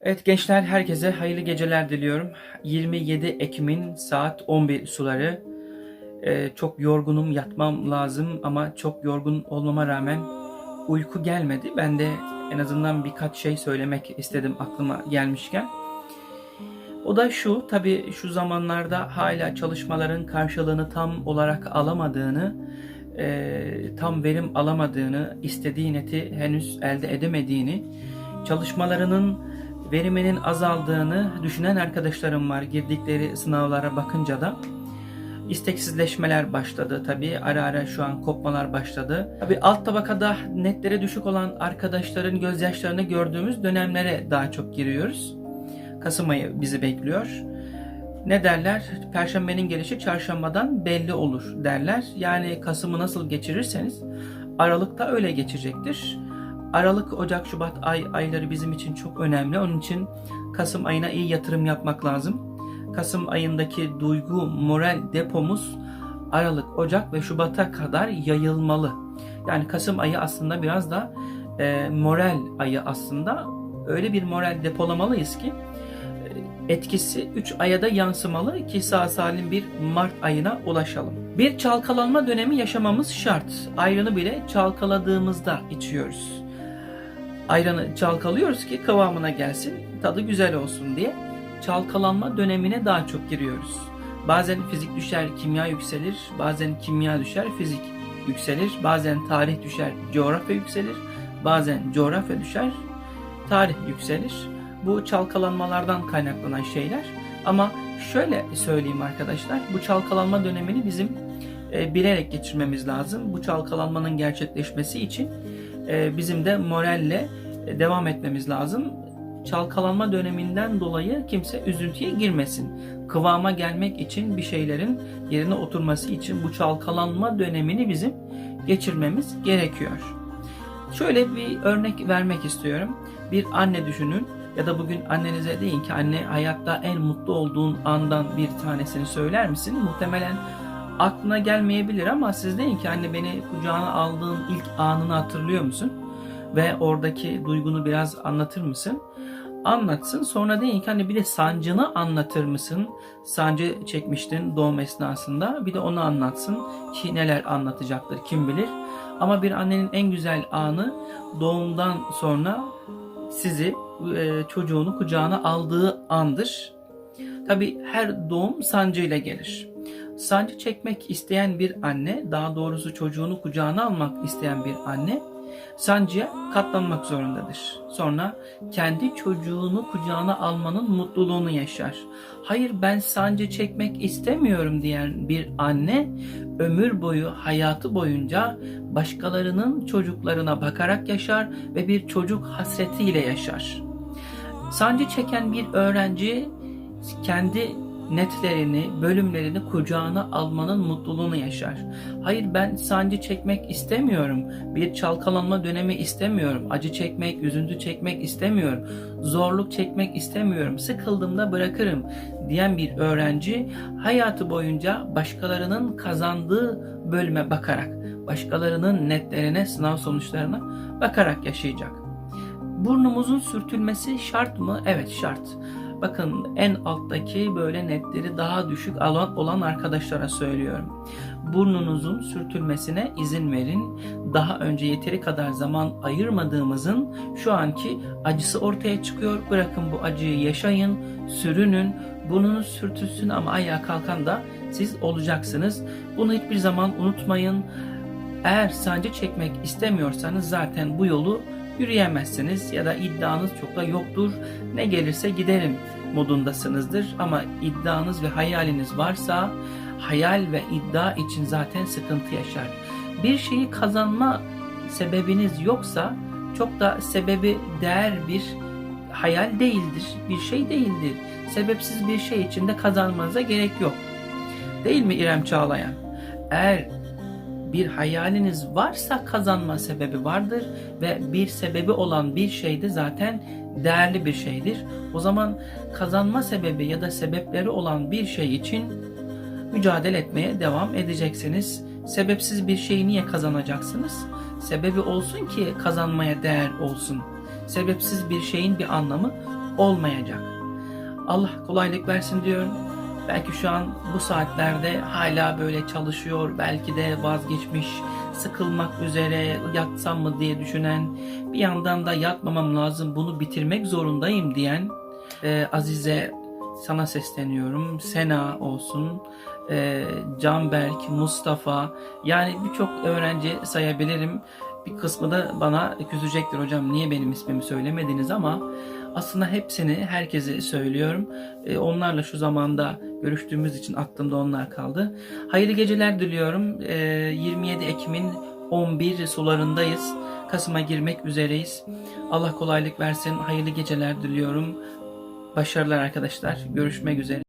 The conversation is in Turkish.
Evet gençler herkese hayırlı geceler diliyorum. 27 Ekim'in saat 11 suları. Ee, çok yorgunum yatmam lazım ama çok yorgun olmama rağmen uyku gelmedi. Ben de en azından birkaç şey söylemek istedim aklıma gelmişken. O da şu tabi şu zamanlarda hala çalışmaların karşılığını tam olarak alamadığını, e, tam verim alamadığını, istediği neti henüz elde edemediğini, çalışmalarının veriminin azaldığını düşünen arkadaşlarım var girdikleri sınavlara bakınca da. isteksizleşmeler başladı tabii. Ara ara şu an kopmalar başladı. Tabii alt tabakada netleri düşük olan arkadaşların gözyaşlarını gördüğümüz dönemlere daha çok giriyoruz. Kasım ayı bizi bekliyor. Ne derler? Perşembenin gelişi çarşambadan belli olur derler. Yani Kasım'ı nasıl geçirirseniz Aralık da öyle geçecektir. Aralık, Ocak, Şubat ay ayları bizim için çok önemli. Onun için Kasım ayına iyi yatırım yapmak lazım. Kasım ayındaki duygu, moral depomuz Aralık, Ocak ve Şubat'a kadar yayılmalı. Yani Kasım ayı aslında biraz da e, moral ayı aslında. Öyle bir moral depolamalıyız ki e, etkisi 3 aya da yansımalı ki sağ salim bir Mart ayına ulaşalım. Bir çalkalanma dönemi yaşamamız şart. Ayrını bile çalkaladığımızda içiyoruz ayranı çalkalıyoruz ki kıvamına gelsin, tadı güzel olsun diye çalkalanma dönemine daha çok giriyoruz. Bazen fizik düşer, kimya yükselir, bazen kimya düşer, fizik yükselir, bazen tarih düşer, coğrafya yükselir, bazen coğrafya düşer, tarih yükselir. Bu çalkalanmalardan kaynaklanan şeyler. Ama şöyle söyleyeyim arkadaşlar, bu çalkalanma dönemini bizim e, bilerek geçirmemiz lazım. Bu çalkalanmanın gerçekleşmesi için e, bizim de moralle e, devam etmemiz lazım. Çalkalanma döneminden dolayı kimse üzüntüye girmesin. Kıvama gelmek için bir şeylerin yerine oturması için bu çalkalanma dönemini bizim geçirmemiz gerekiyor. Şöyle bir örnek vermek istiyorum. Bir anne düşünün ya da bugün annenize deyin ki anne hayatta en mutlu olduğun andan bir tanesini söyler misin? Muhtemelen aklına gelmeyebilir ama siz deyin ki anne beni kucağına aldığın ilk anını hatırlıyor musun? Ve oradaki duygunu biraz anlatır mısın? Anlatsın. Sonra deyin ki hani bir de sancını anlatır mısın? Sancı çekmiştin doğum esnasında. Bir de onu anlatsın ki neler anlatacaktır kim bilir. Ama bir annenin en güzel anı doğumdan sonra sizi e, çocuğunu kucağına aldığı andır. Tabi her doğum sancıyla gelir. Sancı çekmek isteyen bir anne, daha doğrusu çocuğunu kucağına almak isteyen bir anne sancıya katlanmak zorundadır. Sonra kendi çocuğunu kucağına almanın mutluluğunu yaşar. Hayır ben sancı çekmek istemiyorum diyen bir anne ömür boyu hayatı boyunca başkalarının çocuklarına bakarak yaşar ve bir çocuk hasretiyle yaşar. Sancı çeken bir öğrenci kendi netlerini, bölümlerini kucağına almanın mutluluğunu yaşar. Hayır ben sancı çekmek istemiyorum. Bir çalkalanma dönemi istemiyorum. Acı çekmek, üzüntü çekmek istemiyorum. Zorluk çekmek istemiyorum. Sıkıldığımda bırakırım diyen bir öğrenci hayatı boyunca başkalarının kazandığı bölüme bakarak, başkalarının netlerine, sınav sonuçlarına bakarak yaşayacak. Burnumuzun sürtülmesi şart mı? Evet şart. Bakın en alttaki böyle netleri daha düşük alan olan arkadaşlara söylüyorum. Burnunuzun sürtülmesine izin verin. Daha önce yeteri kadar zaman ayırmadığımızın şu anki acısı ortaya çıkıyor. Bırakın bu acıyı yaşayın, sürünün, burnunuz sürtülsün ama ayağa kalkan da siz olacaksınız. Bunu hiçbir zaman unutmayın. Eğer sancı çekmek istemiyorsanız zaten bu yolu yürüyemezsiniz ya da iddianız çok da yoktur. Ne gelirse giderim modundasınızdır ama iddianız ve hayaliniz varsa hayal ve iddia için zaten sıkıntı yaşar. Bir şeyi kazanma sebebiniz yoksa çok da sebebi değer bir hayal değildir, bir şey değildir. Sebepsiz bir şey için de kazanmanıza gerek yok. Değil mi İrem Çağlayan? Eğer bir hayaliniz varsa kazanma sebebi vardır ve bir sebebi olan bir şey de zaten değerli bir şeydir. O zaman kazanma sebebi ya da sebepleri olan bir şey için mücadele etmeye devam edeceksiniz. Sebepsiz bir şeyi niye kazanacaksınız? Sebebi olsun ki kazanmaya değer olsun. Sebepsiz bir şeyin bir anlamı olmayacak. Allah kolaylık versin diyorum. Belki şu an bu saatlerde hala böyle çalışıyor, belki de vazgeçmiş, sıkılmak üzere yatsam mı diye düşünen, bir yandan da yatmamam lazım, bunu bitirmek zorundayım diyen e, Azize sana sesleniyorum. Sena olsun, e, Canberk, Mustafa, yani birçok öğrenci sayabilirim. Bir kısmı da bana küsecektir hocam niye benim ismimi söylemediniz ama aslında hepsini herkese söylüyorum. E, onlarla şu zamanda görüştüğümüz için aklımda onlar kaldı. Hayırlı geceler diliyorum. E, 27 Ekim'in 11 sularındayız. Kasım'a girmek üzereyiz. Allah kolaylık versin. Hayırlı geceler diliyorum. Başarılar arkadaşlar. Görüşmek üzere.